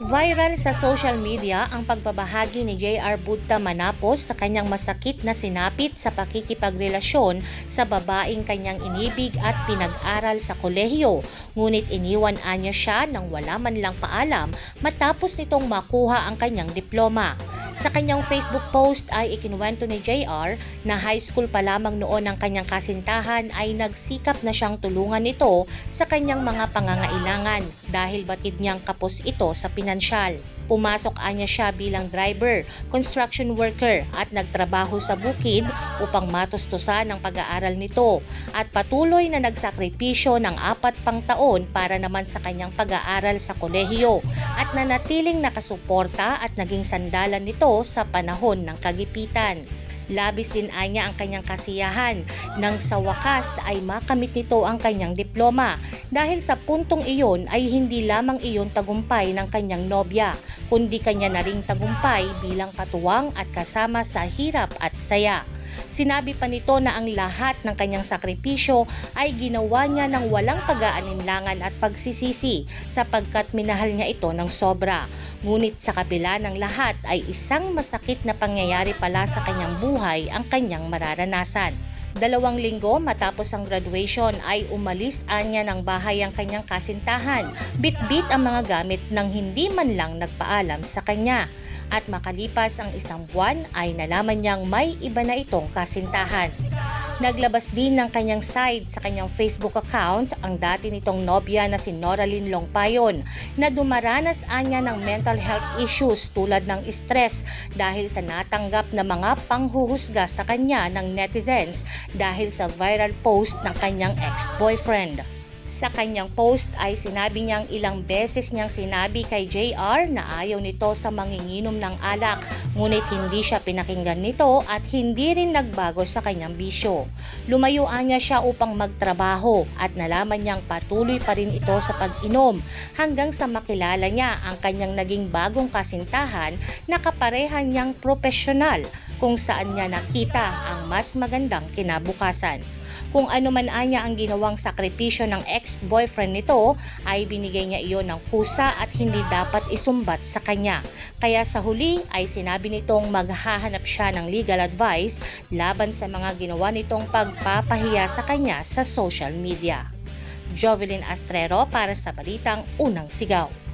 Viral sa social media ang pagbabahagi ni JR Budta Manapos sa kanyang masakit na sinapit sa pakikipagrelasyon sa babaeng kanyang inibig at pinag-aral sa kolehiyo. Ngunit iniwan anya siya nang wala man lang paalam matapos nitong makuha ang kanyang diploma. Sa kanyang Facebook post ay ikinuwento ni JR na high school pa lamang noon ang kanyang kasintahan ay nagsikap na siyang tulungan ito sa kanyang mga pangangailangan dahil batid niyang kapos ito sa pinansyal. Pumasok anya siya bilang driver, construction worker at nagtrabaho sa bukid upang matustusan ang pag-aaral nito at patuloy na nagsakripisyo ng apat pang taon para naman sa kanyang pag-aaral sa kolehiyo at nanatiling nakasuporta at naging sandalan nito sa panahon ng kagipitan. Labis din anya ang kanyang kasiyahan nang sa wakas ay makamit nito ang kanyang diploma dahil sa puntong iyon ay hindi lamang iyon tagumpay ng kanyang nobya kundi kanya na ring tagumpay bilang katuwang at kasama sa hirap at saya. Sinabi pa nito na ang lahat ng kanyang sakripisyo ay ginawa niya ng walang pag-aalinlangan at pagsisisi sapagkat minahal niya ito ng sobra. Ngunit sa kabila ng lahat ay isang masakit na pangyayari pala sa kanyang buhay ang kanyang mararanasan. Dalawang linggo matapos ang graduation ay umalis anya ng bahay ang kanyang kasintahan. Bit-bit ang mga gamit nang hindi man lang nagpaalam sa kanya. At makalipas ang isang buwan ay nalaman niyang may iba na itong kasintahan. Naglabas din ng kanyang side sa kanyang Facebook account ang dati nitong nobya na si Noraline Longpayon na dumaranas anya ng mental health issues tulad ng stress dahil sa natanggap na mga panghuhusga sa kanya ng netizens dahil sa viral post ng kanyang ex-boyfriend. Sa kanyang post ay sinabi niyang ilang beses niyang sinabi kay JR na ayaw nito sa manginginom ng alak ngunit hindi siya pinakinggan nito at hindi rin nagbago sa kanyang bisyo. Lumayuan niya siya upang magtrabaho at nalaman niyang patuloy pa rin ito sa pag-inom hanggang sa makilala niya ang kanyang naging bagong kasintahan na kaparehan niyang profesional kung saan niya nakita ang mas magandang kinabukasan. Kung ano man anya ang ginawang sakripisyo ng ex-boyfriend nito, ay binigay niya iyon ng kusa at hindi dapat isumbat sa kanya. Kaya sa huli ay sinabi nitong maghahanap siya ng legal advice laban sa mga ginawa nitong pagpapahiya sa kanya sa social media. Jovelyn Astrero para sa Balitang Unang Sigaw.